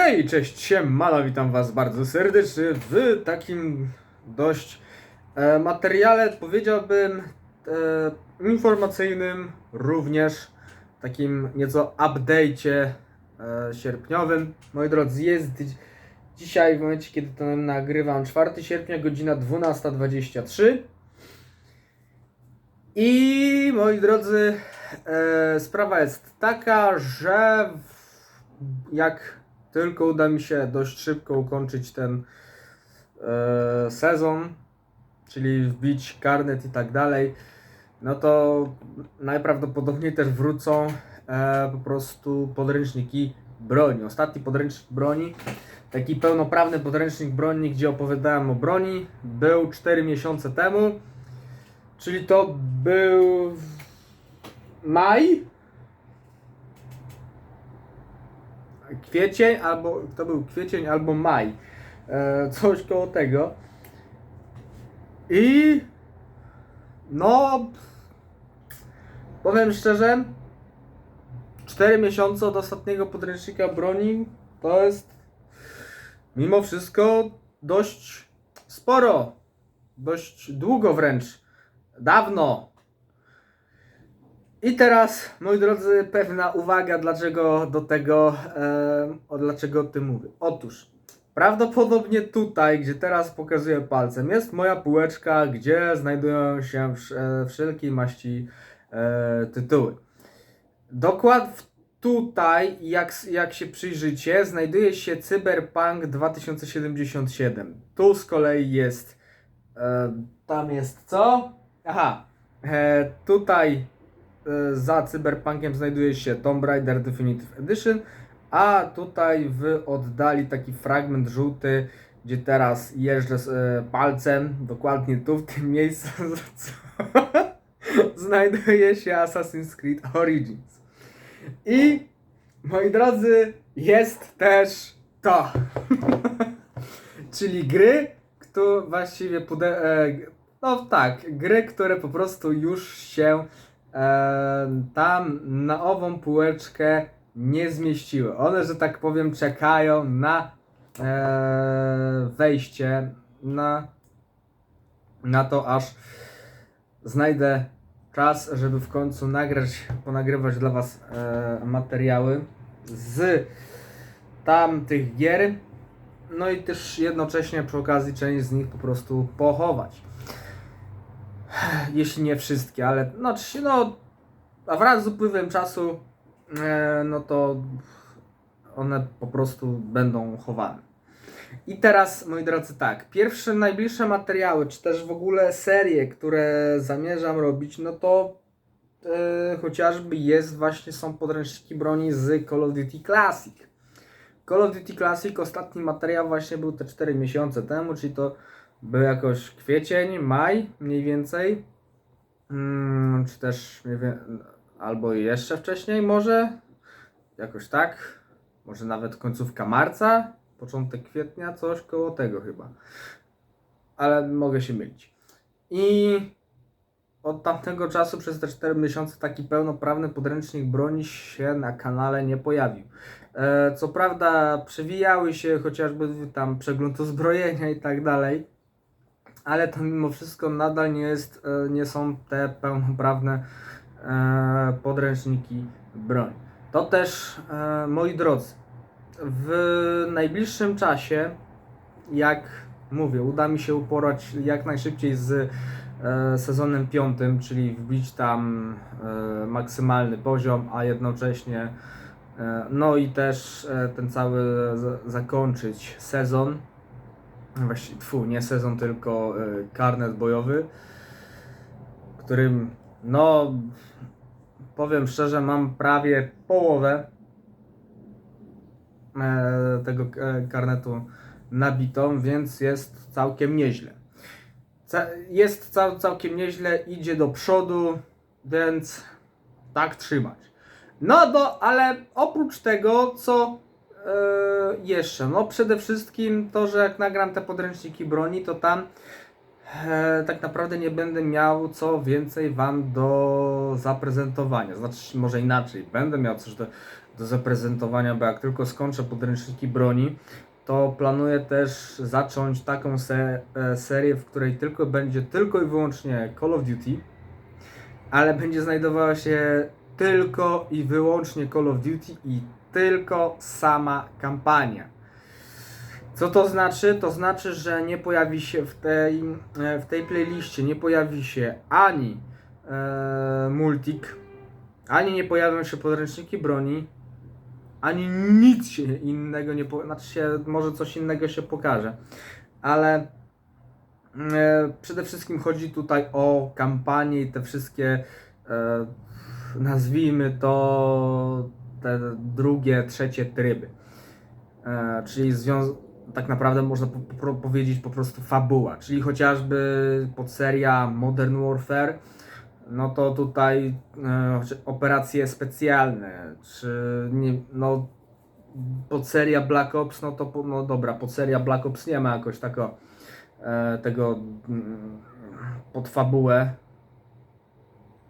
Hej, cześć, siemano, witam was bardzo serdecznie w takim dość e, materiale, powiedziałbym, e, informacyjnym, również takim nieco update'cie e, sierpniowym. Moi drodzy, jest dzi- dzisiaj, w momencie kiedy to nagrywam, 4 sierpnia, godzina 12.23 i moi drodzy, e, sprawa jest taka, że w, jak tylko uda mi się dość szybko ukończyć ten e, sezon, czyli wbić karnet i tak dalej, no to najprawdopodobniej też wrócą e, po prostu podręczniki broni. Ostatni podręcznik broni, taki pełnoprawny podręcznik broni, gdzie opowiadałem o broni, był 4 miesiące temu. Czyli to był maj? Kwiecień albo to był kwiecień albo maj. E, coś koło tego. I no powiem szczerze 4 miesiące od ostatniego podręcznika broni to jest mimo wszystko dość sporo. Dość długo wręcz dawno. I teraz, moi drodzy, pewna uwaga, dlaczego do tego, e, o dlaczego o tym mówię. Otóż, prawdopodobnie tutaj, gdzie teraz pokazuję palcem, jest moja półeczka, gdzie znajdują się wsz, e, wszelkiej maści e, tytuły. Dokładnie tutaj, jak, jak się przyjrzycie, znajduje się Cyberpunk 2077. Tu z kolei jest E, tam jest co? Aha. E, tutaj za Cyberpunkiem znajduje się Tomb Raider Definitive Edition, a tutaj w oddali taki fragment żółty, gdzie teraz jeżdżę e, palcem, dokładnie tu w tym miejscu, znajduje się Assassin's Creed Origins. I moi drodzy, jest też to. Czyli gry, kto właściwie pude... E, no tak, gry, które po prostu już się e, tam na ową półeczkę nie zmieściły. One, że tak powiem, czekają na e, wejście, na, na to, aż znajdę czas, żeby w końcu nagrać, ponagrywać dla Was e, materiały z tamtych gier. No i też jednocześnie przy okazji część z nich po prostu pochować. Jeśli nie wszystkie, ale no, no a wraz z upływem czasu, e, no to one po prostu będą chowane. I teraz, moi drodzy, tak, pierwsze, najbliższe materiały, czy też w ogóle serie, które zamierzam robić, no to e, chociażby jest właśnie, są podręczniki broni z Call of Duty Classic. Call of Duty Classic, ostatni materiał właśnie był te 4 miesiące temu, czyli to był jakoś kwiecień, maj mniej więcej. Mm, czy też wiem, albo jeszcze wcześniej może. Jakoś tak. Może nawet końcówka marca, początek kwietnia, coś koło tego chyba. Ale mogę się mylić. I od tamtego czasu przez te 4 miesiące taki pełnoprawny podręcznik broni się na kanale nie pojawił. E, Co prawda przewijały się chociażby tam przegląd uzbrojenia i tak dalej, ale to mimo wszystko nadal nie, jest, e, nie są te pełnoprawne e, podręczniki broni. To też, e, moi drodzy, w najbliższym czasie, jak mówię, uda mi się uporać jak najszybciej z sezonem piątym, czyli wbić tam maksymalny poziom, a jednocześnie no i też ten cały zakończyć sezon. Właściwie, tfu, nie sezon, tylko e, karnet bojowy, którym no powiem szczerze, mam prawie połowę e, tego e, karnetu nabitą, więc jest całkiem nieźle. Jest cał, całkiem nieźle, idzie do przodu, więc tak trzymać. No do, ale oprócz tego, co e, jeszcze? No przede wszystkim to, że jak nagram te podręczniki broni, to tam e, tak naprawdę nie będę miał co więcej Wam do zaprezentowania. Znaczy, może inaczej, będę miał coś do, do zaprezentowania, bo jak tylko skończę podręczniki broni, to planuję też zacząć taką se e, serię, w której tylko będzie tylko i wyłącznie Call of Duty, ale będzie znajdowała się tylko i wyłącznie Call of Duty i tylko sama kampania. Co to znaczy? To znaczy, że nie pojawi się w tej, e, w tej playliście, nie pojawi się ani e, multik, ani nie pojawią się podręczniki broni, ani nic się innego nie po... znaczy się, może coś innego się pokaże, ale e, przede wszystkim chodzi tutaj o kampanię i te wszystkie e, nazwijmy to te drugie, trzecie tryby. E, czyli związ... tak naprawdę można po, po, powiedzieć po prostu fabuła, czyli chociażby podseria Modern Warfare, no to tutaj e, operacje specjalne, czy nie, no podseria Black Ops, no to po- no dobra, podseria Black Ops nie ma jakoś tako, e, tego mm, pod fabułę,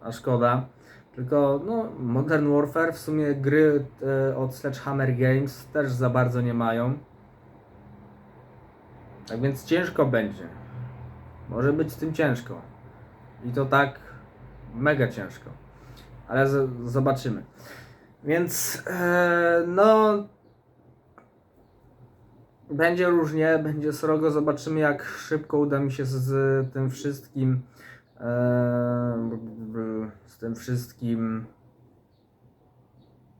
a szkoda. Tylko no, Modern Warfare w sumie gry e, od Sledgehammer Games też za bardzo nie mają. Tak więc ciężko będzie. Może być z tym ciężko. I to tak mega ciężko. Ale z, zobaczymy. Więc e, no będzie różnie, będzie srogo. Zobaczymy jak szybko uda mi się z, z tym wszystkim z tym wszystkim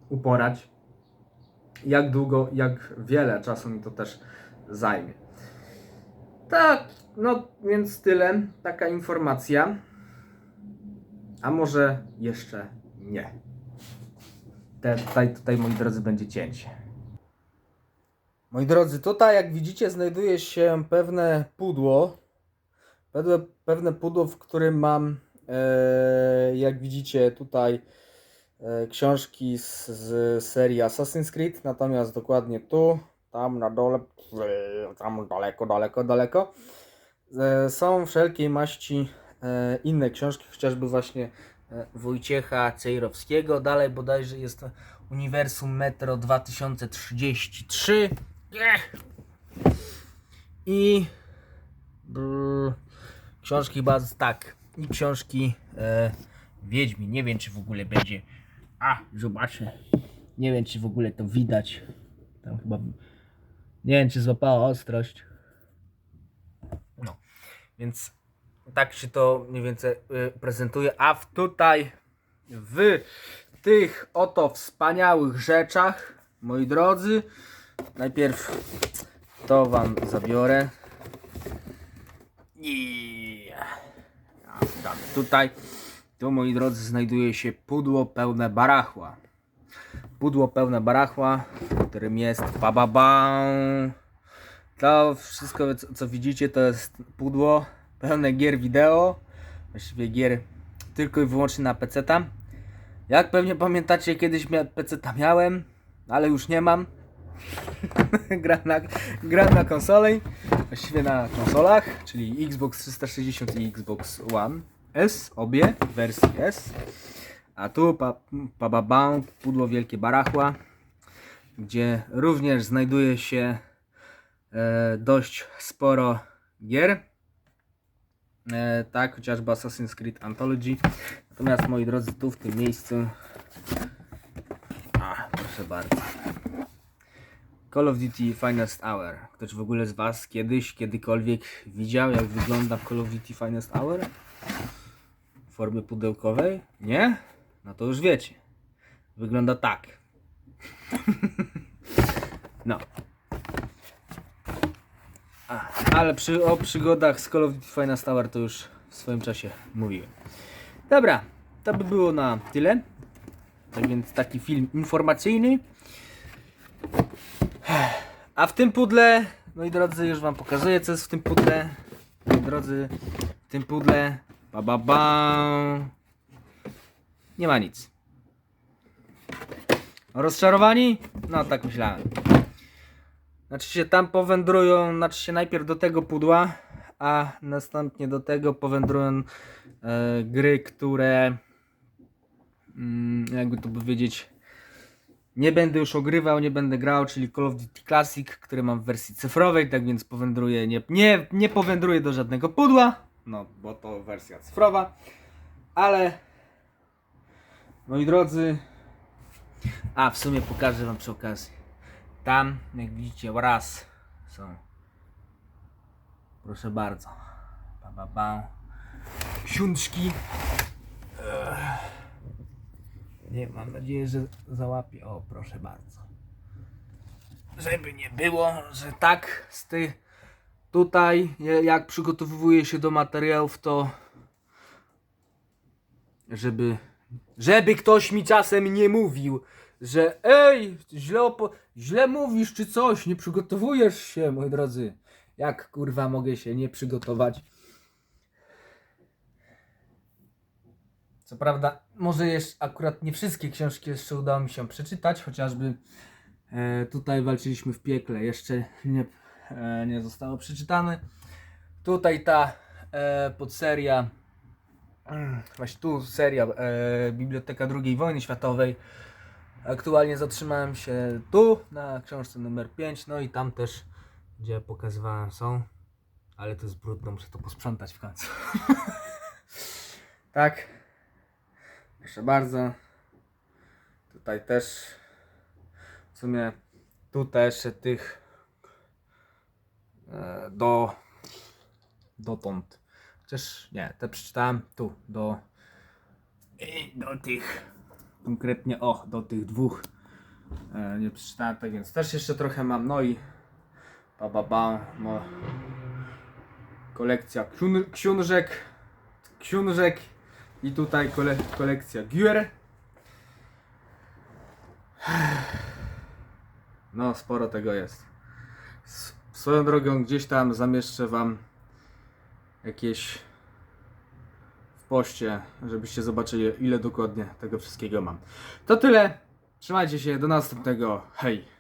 uporać. Jak długo, jak wiele czasu mi to też zajmie. Tak, no więc tyle. Taka informacja. A może jeszcze nie. Te, tutaj, tutaj, moi drodzy, będzie cięcie. Moi drodzy, tutaj jak widzicie znajduje się pewne pudło. Pewne, pewne pudło, w którym mam, e, jak widzicie tutaj, e, książki z, z serii Assassin's Creed. Natomiast dokładnie tu, tam na dole, tam daleko, daleko, daleko, e, są wszelkiej maści inne książki, chociażby właśnie Wojciecha Cejrowskiego. Dalej bodajże jest Uniwersum Metro 2033. Ech. I brr, książki chyba z- tak. I książki e, Wiedźmi. Nie wiem czy w ogóle będzie. A, zobaczę. Nie wiem czy w ogóle to widać. Tam chyba. Nie wiem czy złapała ostrość. No. Więc tak się to mniej więcej y, prezentuje. A w tutaj w tych oto wspaniałych rzeczach, moi drodzy, najpierw to wam zabiorę. I tutaj. Tu, moi drodzy, znajduje się pudło pełne barachła. Pudło pełne barachła, w którym jest bababam. To wszystko, co, widzicie, to jest pudło pełne gier wideo. Właściwie gier tylko i wyłącznie na PC. -ta. Jak pewnie pamiętacie, kiedyś PC -ta miałem, ale już nie mam. gram, na, gram na konsoli, właściwie na konsolach, czyli Xbox 360 i Xbox One S, obie wersji S. A tu pa, pa, pudło wielkie barachła, gdzie również znajduje się e, dość sporo gier. E, tak, chociażby Assassin's Creed Anthology. Natomiast moi drodzy, tu w tym miejscu. A, proszę bardzo. Call of Duty Finest Hour. Ktoś w ogóle z Was kiedyś, kiedykolwiek widział, jak wygląda Call of Duty Finest Hour? W formie pudełkowej? Nie? No to już wiecie. Wygląda tak. no. A, ale przy, o przygodach z Call of Duty to już w swoim czasie mówiłem. Dobra, to by było na tyle. Tak więc taki film informacyjny. A w tym pudle, moi drodzy, już wam pokazuję co jest w tym pudle. Moi drodzy, w tym pudle, ba ba ba, nie ma nic. Rozczarowani? No tak myślałem. Znaczy się tam powędrują, znaczy się najpierw do tego pudła, a następnie do tego powędrują e, gry, które mm, jakby to powiedzieć nie będę już ogrywał, nie będę grał, czyli Call of Duty Classic, który mam w wersji cyfrowej, tak więc powędruję, nie, nie, nie powędruję do żadnego pudła, no bo to wersja cyfrowa, ale moi drodzy, a w sumie pokażę wam przy okazji, tam jak widzicie raz są, proszę bardzo, ba, ba, ba. siączki, nie, mam nadzieję, że załapie. O, proszę bardzo. Żeby nie było, że tak z tych tutaj, jak przygotowuję się do materiałów, to żeby żeby ktoś mi czasem nie mówił, że ej, źle, opo- źle mówisz czy coś, nie przygotowujesz się, moi drodzy. Jak kurwa mogę się nie przygotować? Co prawda, może jeszcze akurat nie wszystkie książki jeszcze udało mi się przeczytać, chociażby e, tutaj walczyliśmy w piekle, jeszcze nie, nie zostało przeczytane. Tutaj ta e, podseria, mm, właśnie tu seria e, Biblioteka II wojny światowej. Aktualnie zatrzymałem się tu na książce numer 5, no i tam też, gdzie pokazywałem są, ale to jest brudno, muszę to posprzątać w końcu. tak. Proszę bardzo. Tutaj też w sumie tu też tych e, do dotąd. Chociaż nie, te przeczytałem tu do do tych konkretnie o, do tych dwóch e, nie przeczytałem, tak więc też jeszcze trochę mam. No i ba ba ba no. kolekcja książek książek i tutaj kole, kolekcja gier. No, sporo tego jest. Swoją drogą gdzieś tam zamieszczę wam jakieś w poście, żebyście zobaczyli ile dokładnie tego wszystkiego mam. To tyle. Trzymajcie się, do następnego. Hej!